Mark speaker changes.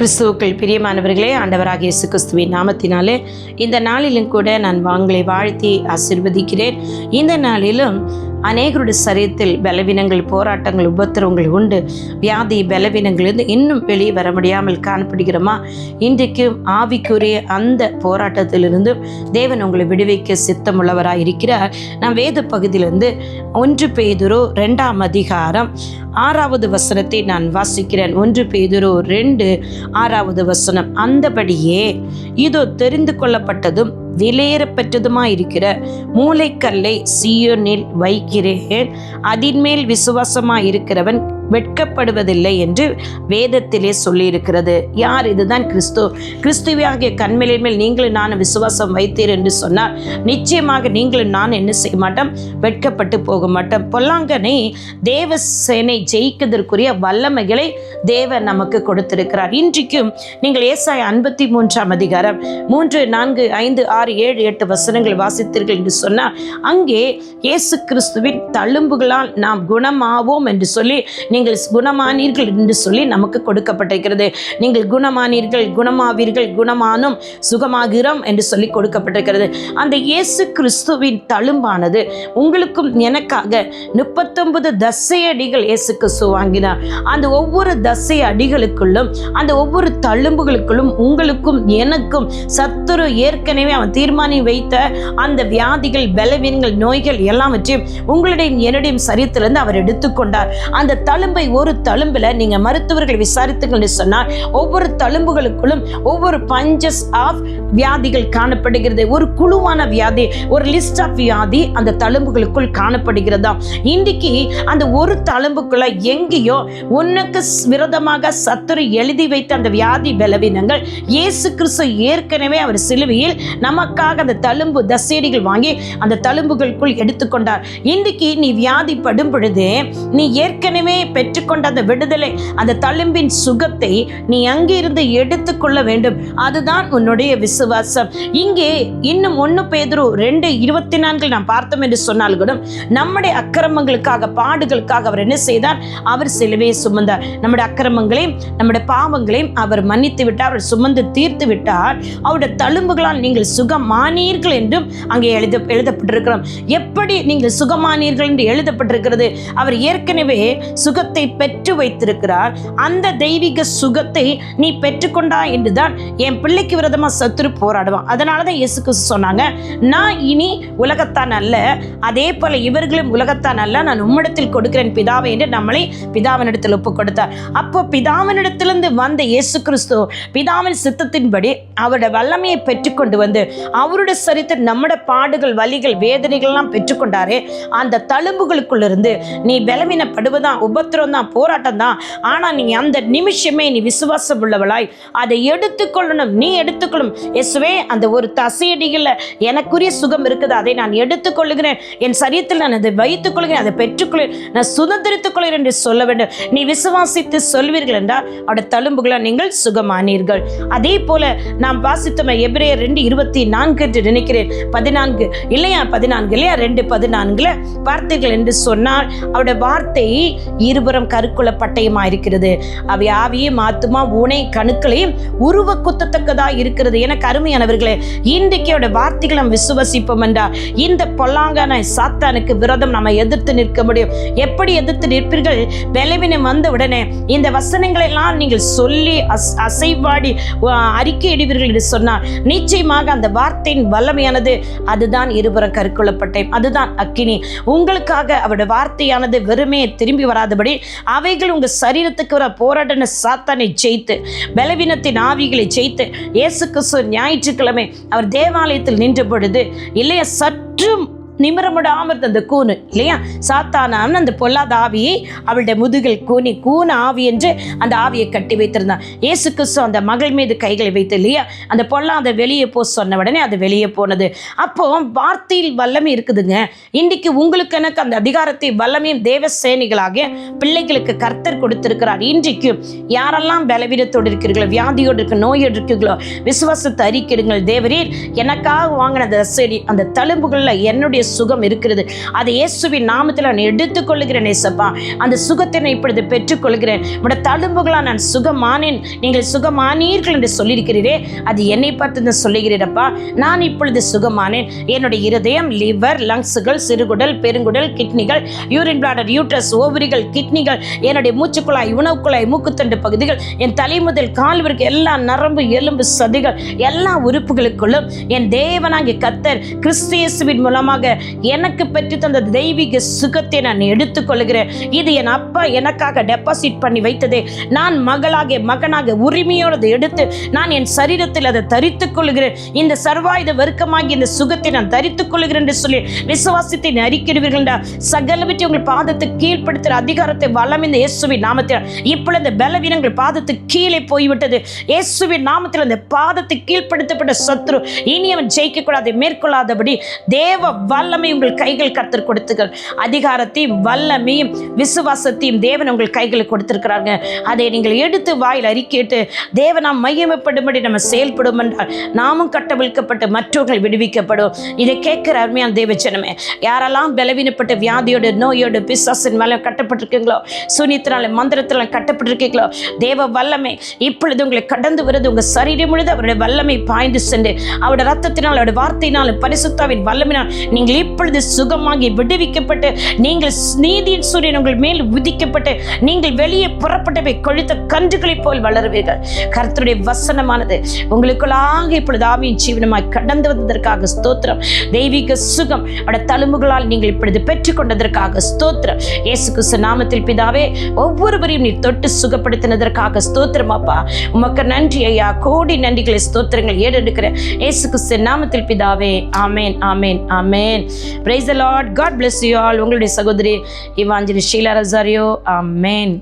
Speaker 1: கிறிஸ்துவுக்கள் பிரியமானவர்களே ஆண்டவராக இயேசு கிறிஸ்துவின் நாமத்தினாலே இந்த நாளிலும் கூட நான் வாங்களை வாழ்த்தி ஆசிர்வதிக்கிறேன். இந்த நாளிலும் அநேகருடைய சரீரத்தில் பலவீனங்கள் போராட்டங்கள் உபத்திரவங்கள் உண்டு. வியாதி பலவீனங்களிலிருந்து இன்னும் வெளியே வர முடியாமல் காணப்படுகிறோமா? இன்றைக்கும் ஆவிக்குரிய அந்த போராட்டத்திலிருந்து தேவன் உங்களை விடுவிக்க சித்தமுள்ளவராக இருக்கிறார். நம் வேத பகுதியிலிருந்து ஒன்று பேதுரு ரெண்டாம் அதிகாரம் ஆறாவது வசனத்தை நான் வாசிக்கிறேன். ஒன்று பேதுரு ரெண்டு ஆறாவது வசனம். அந்தபடியே இதோ தெரிந்து கொள்ளப்பட்டதும் விலையேறப்பெற்றதுமாயிருக்கிற மூளைக்கல்லை சீயோனில் வைக்கிறேன். அதின்மேல் விசுவாசமாக இருக்கிறவன் வெட்கப்படுவதில்லை என்று வேதத்திலே சொல்லியிருக்கிறது. யார் இதுதான் கிறிஸ்து? கிறிஸ்துவியாகிய கண்மலை மேல் நீங்களும் நான் விசுவாசம் வைத்தீர் என்று சொன்னார் நிச்சயமாக நீங்களும் நான் என்ன செய்ய மாட்டோம்? வெட்கப்பட்டு போக மாட்டோம். பொல்லாங்கனை தேவ சேனை ஜெயிக்கிறதற்குரிய வல்லமைகளை தேவன் நமக்கு கொடுத்திருக்கிறார். இன்றைக்கும் நீங்கள் ஏசாய் ஐம்பத்தி மூன்றாம் அதிகாரம் மூன்று நான்கு ஐந்து ஆறு ஏழு எட்டு வசனங்கள் வாசித்தீர்கள் என்று சொன்னால் அங்கே இயேசு கிறிஸ்துவின் தழும்புகளால் நாம் குணமாவோம் என்று சொல்லி நீங்கள் குணமானீர்கள் என்று சொல்லி நமக்கு கொடுக்கப்பட்டிருக்கிறது. நீங்கள் குணமானீர்கள் குணமாவீர்கள் குணமானும் சுகமாகிறோம் என்று சொல்லி கொடுக்கப்பட்டிருக்கிறது. அந்த இயேசு கிறிஸ்துவின் தழும்பானது உங்களுக்கும் எனக்காக முப்பத்தொன்பது தசை அடிகள் இயேசு கிறிஸ்து வாங்கினார். அந்த ஒவ்வொரு தசை அடிகளுக்குள்ளும் அந்த ஒவ்வொரு தழும்புகளுக்குள்ளும் உங்களுக்கும் எனக்கும் சத்துரு ஏற்கனவே அவன் தீர்மானி வைத்த அந்த வியாதிகள் பலவீனங்கள் நோய்கள் எல்லாவற்றையும் உங்களுடைய என்னுடைய சரீரத்திலிருந்து அவர் எடுத்துக்கொண்டார். அந்த தழும்பை ஒரு தழும்பில் நீங்கள் மருத்துவர்கள் விசாரித்துங்கள்னு சொன்னால் ஒவ்வொரு தழும்புகளுக்குள்ளும் ஒவ்வொரு பஞ்சஸ் ஆஃப் வியாதிகள் காணப்படுகிறது. ஒரு குழுவான வியாதி ஒரு லிஸ்ட் ஆஃப் வியாதி அந்த தழும்புகளுக்குள் காணப்படுகிறதா? இன்றைக்கு அந்த ஒரு தழும்புக்குள்ள எங்கேயோ உனக்கு விரோதமாக சத்துரு எழுதி வைத்த அந்த வியாதி பலவீனங்கள் இயேசு கிறிஸ்து ஏற்கனவே அவர் சிலுவையில் நமக்காக அந்த தழும்பு தசேடிகள் வாங்கி அந்த தழும்புகளுக்குள் எடுத்துக்கொண்டார். இன்றைக்கு நீ வியாதிப்படும் பொழுது நீ ஏற்கனவே பெற்றுக்கொண்ட அந்த விடுதலை அந்த தழும்பின் சுகத்தை நீ அங்கிருந்து எடுத்துக்கொள்ள வேண்டும். அதுதான் உன்னுடைய விசுவாசம். இங்கே இன்னும் ஒன்று பேதரு ரெண்டு இருபத்தி நான்கில் நாம் பார்த்தோம் என்று சொன்னால் கூட நம்முடைய அக்கிரமங்களுக்காக பாடுகளுக்காக அவர் என்ன செய்தார்? அவர் சிலுவையை சுமந்தார். நம்முடைய அக்கிரமங்களையும் நம்முடைய பாவங்களையும் அவர் மன்னித்து விட்டார். அவர் சுமந்து தீர்த்து விட்டார். அவருடைய தழும்புகளால் நீங்கள் சுகமானீர்கள் என்றும் அங்கே எழுத எழுதப்பட்டிருக்கிறோம். எப்படி நீங்கள் சுகமானீர்கள் என்று எழுதப்பட்டிருக்கிறது? அவர் ஏற்கனவே சுகத்தை பெற்று வைத்திருக்கிறார். அந்த தெய்வீக சுகத்தை நீ பெற்றுக்கொண்டா என்று தான் என் பிள்ளைக்கு விரதமாக சத்துரு போராடுவான். அதனால தான் இயேசு கிறிஸ்து சொன்னாங்க நான் இனி உலகத்தான் அல்ல அதே போல இவர்களும் உலகத்தான் அல்ல நான் உம்மிடத்தில் கொடுக்கிறேன் பிதாவை என்று நம்மளை பிதாவினிடத்தில் ஒப்பு கொடுத்தார். அப்போ பிதாவினிடத்திலிருந்து வந்த இயேசு கிறிஸ்து பிதாவின் சித்தத்தின்படி அவருடைய வல்லமையை பெற்றுக்கொண்டு வந்து அவருடைய சரித்திரம் நம்முடைய பாடுகள் வலிகள் வேதனைகள்லாம் பெற்றுக்கொண்டாரே. அந்த தழும்புகளுக்குள்ளிருந்து நீ பலவீனப்படுவதான் உபத்திரம் தான் போராட்டம் தான் ஆனால் நீ அந்த நிமிஷமே நீ விசுவாசம் உள்ளவளாய் அதை எடுத்துக்கொள்ளணும் நீ எடுத்துக்கொள்ளும். எஸ்வே அந்த ஒரு தசையடிகளில் எனக்குரிய சுகம் இருக்குது. அதை நான் எடுத்துக்கொள்ளுகிறேன். என் சரீரத்தில் நான் அதை வைத்துக் கொள்கிறேன் அதை பெற்றுக்கொள்கிறேன். நான் சுதந்திரித்துக் கொள்கிறேன் என்று சொல்ல வேண்டும். நீ விசுவாசித்து சொல்வீர்கள் என்றால் அவருடைய தழும்புகளை நீங்கள் சுகமானீர்கள். அதே போல நாம் வாசித்தோம் எபிரேயர் ரெண்டு இருபத்தி நான்கு என்று நினைக்கிறேன். பதினான்கு. இல்லையா? பதினான்கு. இல்லையா? ரெண்டு பதினான்குல பார்த்தீர்கள் என்று சொன்னால் அவருடைய வார்த்தை இருபுறம் கருக்குள்ள பட்டயமா இருக்கிறது. அவை ஆவியும் ஆத்துமா ஊனை கணுக்களையும் உருவ குத்தத்தக்கதா இருக்கிறது. என கருமையானவர்களே இன்றைக்கு அவருடைய வார்த்தைகளை நம்ம விசுவசிப்போம் என்றால் இந்த பொல்லாங்கான சாத்தானுக்கு விரோதம் நம்ம எதிர்த்து நிற்க முடியும். எப்படி எதிர்த்து நிற்பீர்கள்? பலவீனம் வந்த உடனே இந்த வசனங்களை எல்லாம் நீங்கள் சொல்லி அஸ் அசைவாடி அறிக்கை இடுவீர்கள் என்று சொன்னால் நிச்சயமாக அந்த வார்த்தையின் வல்லமையானது அதுதான் இருபுறம் கருக்குள்ளப்பட்டேன். அதுதான் அக்கினி. உங்களுக்காக அவருடைய வார்த்தையானது வெறுமே திரும்பி வராதபடி அவைகள் உங்கள் சரீரத்துக்கு வர போராடின சாத்தானை ஜெயித்து பலவீனத்தின் ஆவிகளை ஜெயித்து இயேசு கிறிஸ்து ஞாயிற்றுக்கிழமை அவர் தேவாலயத்தில் நின்ற பொழுது இல்லையா சற்றும் நிமிரமிடாமல் இருந்த அந்த கூனு இல்லையா? சாத்தானான்னு அந்த பொல்லாத ஆவியை அவளுடைய முதுகில் கூனி கூண ஆவி என்று அந்த ஆவியை கட்டி வைத்திருந்தான். இயேசு கிறிஸ்து அந்த மகள் மீது கைகளை வைத்து இல்லையா? அந்த பொல்லாத வெளியே போ சொன்ன உடனே அது வெளியே போனது. அப்போ வார்த்தையில் வல்லமை இருக்குதுங்க. இன்றைக்கு உங்களுக்கு எனக்கு அந்த அதிகாரத்தை வல்லமையும் தேவ சேனிகளாகிய பிள்ளைகளுக்கு கர்த்தர் கொடுத்திருக்கிறார். இன்றைக்கும் யாரெல்லாம் பலவீனத்தோடு இருக்கிறீர்களோ வியாதியோடு இருக்க நோயோடு இருக்கிறீர்களோ விசுவாசத்தை அறிக்கிடுங்கள். தேவரீர் எனக்காக வாங்கின அந்த செடி அந்த தழும்புகளில் என்னுடைய சுகம் இருக்கிறது. அதை இயேசுவின் நாமத்தில் நான் எடுத்துக்கொள்கிறேன் ஏசப்பா. அந்த சுகத்தை நான் இப்பொழுது பெற்றுக்கொள்கிறேன். உடைய தழும்புகளால் நான் சுகமானேன். நீங்கள் சுகமானீர்கள் என்று சொல்லியிருக்கிறீரே. அது என்னை பார்த்து தான் சொல்லுகிறீரப்பா நான் இப்பொழுது சுகமானேன். என்னுடைய இருதயம் லிவர் லங்ஸுகள் சிறுகுடல் பெருங்குடல் கிட்னிகள் யூரின் பிளாடர் யூட்ரஸ் ஓவரிகள் கிட்னிகள் என்னுடைய மூச்சுக்குழாய் உணவுக்குழாய் மூக்குத்தண்டு பகுதிகள் என் தலை முதல் கால் வரைக்கும் எல்லா நரம்பு எலும்பு சதிகள் எல்லா உறுப்புகளுக்குள்ளும் என் தேவனாகிய கத்தர் கிறிஸ்தியேசுவின் மூலமாக எனக்கு பெற்று தந்த தெய்வீக சுகத்தை நான் எடுத்துக்கொள்கிறேன். இது என் அப்பா எனக்காக டெபாசிட் பண்ணி வைத்ததே. நான் மகளாக மகனாக உரிமையோடு எடுத்து நான் என் சரீரத்தில் அதை தரித்துக் கொள்கிறேன். இந்த சர்வாயுத வர்க்கமாகி இந்த சுகத்தை நான் தரித்துக் கொள்கிறேன் என்று சொல்லி விசுவாசத்தை அறிக்கிறீர்கள் சகலவற்றை உங்கள் பாதத்தை கீழ்ப்படுத்துகிற அதிகாரத்தை வளம் இந்த இயேசுவின் நாமத்தில். இப்பொழுது இந்த பலவீனங்கள் பாதத்து கீழே போய்விட்டது. இயேசுவின் நாமத்தில் அந்த பாதத்தை கீழ்ப்படுத்தப்பட்ட சத்ரு. இனி அவன் ஜெயிக்கக்கூடாது மேற்கொள்ளாதபடி தேவ வல்லமை உங்கள் கைகள் கத்தர் கொடுத்துக்கள் அதிகாரத்தையும் வல்லமையும் விசுவாசத்தையும் தேவன் உங்கள் கைகளை கொடுத்திருக்கிறாங்க அதை நீங்கள் எடுத்து வாயில் அறிக்கையிட்டு தேவனாம் மையமைப்படும்படி நம்ம செயல்படும் என்றால் நாமும் கட்டவிழ்க்கப்பட்டு மற்றவர்கள் விடுவிக்கப்படும். இதை கேட்கிற அருமையான தேவச்சனமே யாரெல்லாம் பலவீனப்பட்ட வியாதியோட நோயோட பிசாசின் மேலே கட்டப்பட்டிருக்கீங்களோ சுனித்தினால மந்திரத்தினால கட்டப்பட்டிருக்கீங்களோ தேவ வல்லமை இப்பொழுது உங்களை கடந்து வருது. உங்கள் சரீரம் முழுது அவருடைய வல்லமை பாய்ந்து சென்று அவருடைய ரத்தத்தினால் அவருடைய வார்த்தையினால் பரிசுத்தாவின் வல்லமினால் நீங்கள் இப்பொழுது சுகமாகி விடுவிக்கப்பட்டு நீங்கள் நீதியின் சூரியன் உங்கள் மேல் உதிக்கப்பட்டு நீங்கள் வெளியே புறப்பட்டவை கொழுத்த கன்றுகளைப் போல் வளருவீர்கள். கர்த்தருடைய வசனமானது உங்களுக்குள்ளாக இப்பொழுது ஆவியின் ஜீவனமாய் கடந்து வந்ததற்காக ஸ்தோத்திரம். தெய்வீக சுகம் அவட தழும்புகளால் நீங்கள் இப்பொழுது பெற்றுக்கொண்டதற்காக ஸ்தோத்திரம். இயேசு கிறிஸ்து நாமத்தில் பிதாவே ஒவ்வொருவரையும் நீ தொட்டு சுகப்படுத்தினதற்காக ஸ்தோத்திரம் அப்பா. உமக்கு நன்றி ஐயா கோடி நன்றிகளை ஸ்தோத்திரங்கள் ஏறெடுக்கிறேன். இயேசு கிறிஸ்து நாமத்தில் பிதாவே ஆமேன் ஆமேன் ஆமேன். Praise lord god bless you all உங்களுடைய சகோதரி இவாஞ்சலி ஷீலா ரசாரியோ. ஆமேன்